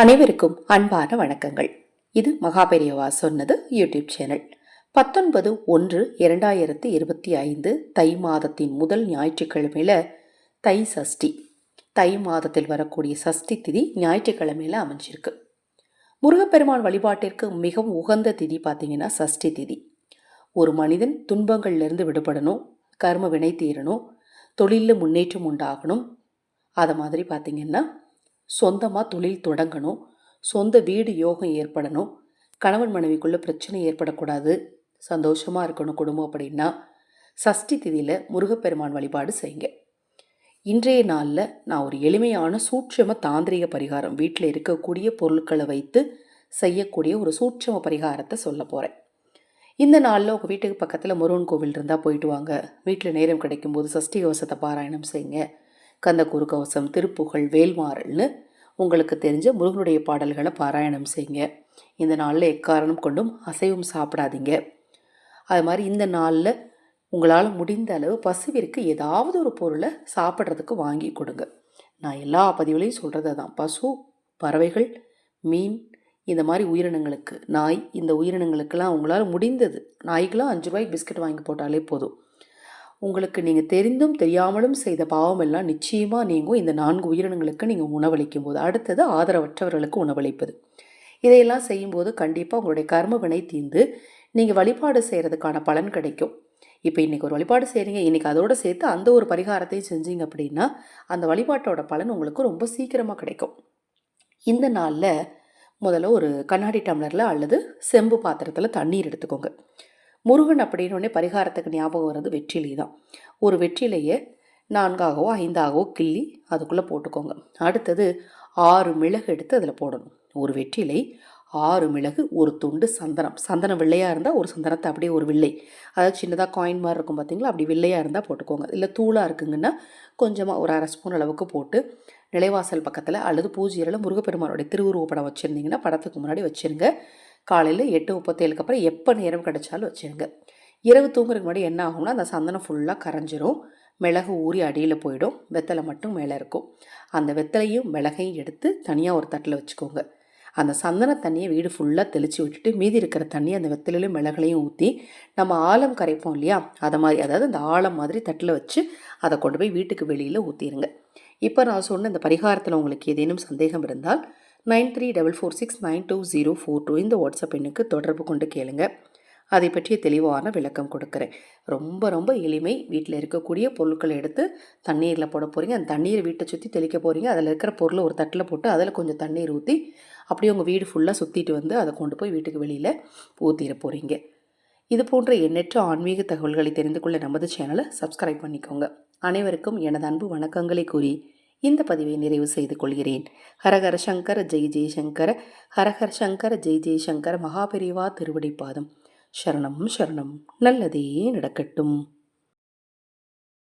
அனைவருக்கும் அன்பான வணக்கங்கள். இது மகாபெரியவா சொன்னது யூடியூப் சேனல். பத்தொன்பது ஒன்று இரண்டாயிரத்தி இருபத்தி ஐந்து தை மாதத்தின் முதல் ஞாயிற்றுக்கிழமையில் தை சஷ்டி. தை மாதத்தில் வரக்கூடிய சஷ்டி திதி ஞாயிற்றுக்கிழமையில் அமைஞ்சிருக்கு. முருகப்பெருமான் வழிபாட்டிற்கு மிகவும் உகந்த திதி பார்த்தீங்கன்னா சஷ்டி திதி. ஒரு மனிதன் துன்பங்கள்லேருந்து விடுபடணும் கர்ம வினை தீரணும் தொழிலில் முன்னேற்றம் உண்டாகணும். அதை மாதிரி பார்த்திங்கன்னா சொந்தமாக தொழில் தொடங்கணும். சொந்த வீடு யோகம் ஏற்படணும். கணவன் மனைவிக்குள்ளே பிரச்சனை ஏற்படக்கூடாது. சந்தோஷமாக இருக்கணும் குடும்பம் அப்படின்னா. சஷ்டி திதியில் முருகப்பெருமான் வழிபாடு செய்யுங்க. இன்றைய நாளில் நான் ஒரு எளிமையான சூட்சம தாந்திரிக பரிகாரம் வீட்டில் இருக்கக்கூடிய பொருட்களை வைத்து செய்யக்கூடிய ஒரு சூட்சம பரிகாரத்தை சொல்ல போகிறேன் இந்த நாளில் உங்கள் வீட்டுக்கு பக்கத்தில் முருகன் கோவில் இருந்தால் போயிட்டு வாங்க. வீட்டில் நேரம் கிடைக்கும்போது சஷ்டி கவசத்தை பாராயணம் செய்யுங்க. கந்த குருகவசம் திருப்புகழ் வேல்மாறல்னு உங்களுக்கு தெரிஞ்ச முருகனுடைய பாடல்களை பாராயணம் செய்யுங்க. இந்த நாளில் எக்காரணம் கொண்டும் அசைவம் சாப்பிடாதீங்க. அது மாதிரி இந்த நாளில் உங்களால் முடிந்த அளவு பசுவிற்கு ஏதாவது ஒரு பொருளை சாப்பிட்றதுக்கு வாங்கி கொடுங்க. நான் எல்லா பதிவுலையும் சொல்கிறது தான் பசு பறவைகள் மீன் இந்த மாதிரி உயிரினங்களுக்கு நாய் இந்த உயிரினங்களுக்கெல்லாம் உங்களால் முடிந்தது. நாய்க்கெலாம் அஞ்சு ரூபாய்க்கு பிஸ்கட் வாங்கி போட்டாலே போதும். உங்களுக்கு நீங்கள் தெரிந்தும் தெரியாமலும் செய்த பாவம் எல்லாம் நிச்சயமாக நீங்கும். இந்த நான்கு உயிரினங்களுக்கு நீங்கள் உணவளிக்கும் போது அடுத்தது ஆதரவற்றவர்களுக்கு உணவளிப்பது. இதையெல்லாம் செய்யும்போது கண்டிப்பாக உங்களுடைய கர்ம வினை தீர்ந்து நீங்கள் வழிபாடு செய்கிறதுக்கான பலன் கிடைக்கும். இப்போ இன்றைக்கி ஒரு வழிபாடு செய்கிறீங்க இன்றைக்கி அதோடு சேர்த்து அந்த ஒரு பரிகாரத்தையும் செஞ்சீங்க அப்படின்னா அந்த வழிபாட்டோட பலன் உங்களுக்கு ரொம்ப சீக்கிரமாக கிடைக்கும். இந்த நாளில் முதல்ல ஒரு கண்ணாடி டம்ளரில் அல்லது செம்பு பாத்திரத்தில் தண்ணீர் எடுத்துக்கோங்க. முருகன் அப்படின்னு பரிகாரத்துக்கு ஞாபகம் வர்றது வெற்றிலை தான் ஒரு வெற்றிலையை நான்காகவோ ஐந்தாகவோ கிள்ளி அதுக்குள்ளே போட்டுக்கோங்க. அடுத்தது ஆறு மிளகு எடுத்து அதில் போடணும். ஒரு வெற்றிலை ஆறு மிளகு ஒரு துண்டு சந்தனம். சந்தனம் வெள்ளையாக இருந்தால் ஒரு சந்தனத்தை அப்படியே ஒரு வில்லை. அதாவது சின்னதாக காயின் மாதிரி இருக்கும் பார்த்தீங்களா அப்படி வில்லையாக இருந்தால் போட்டுக்கோங்க. இல்லை தூளாக இருக்குங்கன்னா கொஞ்சமாக ஒரு அரை ஸ்பூன் அளவுக்கு போட்டு நிலைவாசல் பக்கத்தில் அல்லது பூஜையில் முருகப்பெருமானுடைய திருவுருவ படம் வச்சுருந்தீங்கன்னா படத்துக்கு முன்னாடி வச்சுருங்க. காலையில் எட்டு முப்பத்தேழுக்கு அப்புறம் எப்போ நேரம் கிடைச்சாலும் வச்சுருங்க. இரவு தூங்குறதுக்கு முன்னாடி என்ன ஆகும்னா அந்த சந்தனம் ஃபுல்லாக கரைஞ்சிரும். மிளகு ஊறி அடியில் போயிடும். வெத்தலை மட்டும் மேலே இருக்கும். அந்த வெத்தலையும் மிளகையும் எடுத்து தனியாக ஒரு தட்டில் வச்சுக்கோங்க. அந்த சந்தன தண்ணியை வீடு ஃபுல்லாக தெளித்து விட்டுட்டு மீதி இருக்கிற தண்ணியை அந்த வெத்தலையிலும் மிளகுலையும் ஊற்றி நம்ம ஆழம் கரைப்போம் இல்லையா? அதை மாதிரி அதாவது அந்த ஆழம் மாதிரி தட்டில் வச்சு அதை கொண்டு போய் வீட்டுக்கு வெளியில் ஊற்றிடுங்க இப்போ நான் சொன்ன இந்த பரிகாரத்தில் உங்களுக்கு ஏதேனும் சந்தேகம் இருந்தால் nine three double four six nine two zero four two இந்த வாட்ஸ்அப் எண்ணுக்கு தொடர்பு கொண்டு கேளுங்க. அதை பற்றிய தெளிவான விளக்கம் கொடுக்குறேன். ரொம்ப ரொம்ப எளிமை. வீட்டில் இருக்கக்கூடிய பொருட்களை எடுத்து தண்ணீரில் போட போகிறீங்க அந்த தண்ணீரை வீட்டை சுற்றி தெளிக்க போகிறீங்க அதில் இருக்கிற பொருளை ஒரு தட்டில் போட்டு அதில் கொஞ்சம் தண்ணீர் ஊற்றி அப்படியே உங்கள் வீடு ஃபுல்லாக சுற்றிட்டு வந்து அதை கொண்டு போய் வீட்டுக்கு வெளியில் ஊற்றிட போகிறீங்க இது போன்ற எண்ணற்ற ஆன்மீக தகவல்களை தெரிந்து கொள்ள நமது சேனலை சப்ஸ்கிரைப் பண்ணிக்கோங்க. அனைவருக்கும் எனது அன்பு வணக்கங்களை கூறி இந்த பதிவை நிறைவு செய்து கொள்கிறேன். ஹரஹர சங்கர ஜெய் ஜெய்சங்கர ஹரஹர சங்கர ஜெய் ஜெய்சங்கர மகாபெரிவா திருவடிப்பாதம் சரணம் சரணம். நல்லதே நடக்கட்டும்.